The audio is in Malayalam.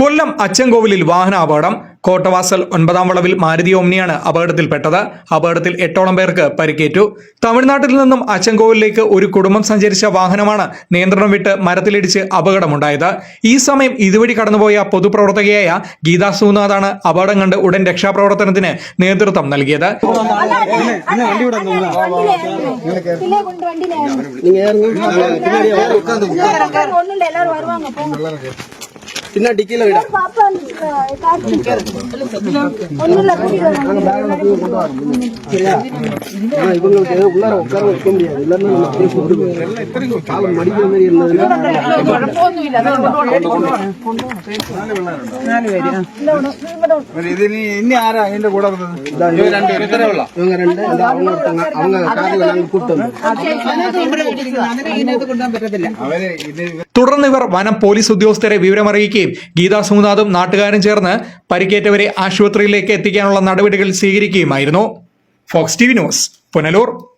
കൊല്ലം അച്ചൻകോവിലിൽ വാഹന അപകടം കോട്ടവാസൽ ഒൻപതാം വളവിൽ മാരുതി ഓമ്നിയാണ് അപകടത്തിൽപ്പെട്ടത് അപകടത്തിൽ എട്ടോളം പേർക്ക് പരിക്കേറ്റു തമിഴ്നാട്ടിൽ നിന്നും അച്ചൻകോവിലേക്ക് ഒരു കുടുംബം സഞ്ചരിച്ച വാഹനമാണ് നിയന്ത്രണം വിട്ട് മരത്തിലിടിച്ച് അപകടമുണ്ടായത് ഈ സമയം ഇതുവഴി കടന്നുപോയ പൊതുപ്രവർത്തകയായ ഗീതാ സുനാഥാണ് അപകടം കണ്ട് ഉടൻ രക്ഷാപ്രവർത്തനത്തിന് നേതൃത്വം നൽകിയത് ഒന്നും பின்னா டிக்கில விட பாப்பா ஒண்ணுல கூட்டிட்டு ஆனா இவங்களுக்கு உள்ளார உட்கார வைக்க முடியாது இல்லன்னா நம்ம அப்படியே கூப்பிட்டு காலம் மடிக்கிற மாதிரி இருந்ததுன்னா ഇതിന് ഇനി ആരാ അതിന്റെ കൂടെ വന്നത് இவங்க ரெண்டு இந்த அவங்க ஒருத்தங்க அவங்க காரில் நாங்கள் கூப்பிட்டு வந்தோம் അവര് ഇത് തുടർന്ന് ഇവർ വനം പോലീസ് ഉദ്യോഗസ്ഥരെ വിവരമറിയിക്കുകയും ഗീതാ സുനാഥും നാട്ടുകാരും ചേർന്ന് പരിക്കേറ്റവരെ ആശുപത്രിയിലേക്ക് എത്തിക്കാനുള്ള നടപടികൾ സ്വീകരിക്കുകയുമായിരുന്നു. Fox T V news Punalur.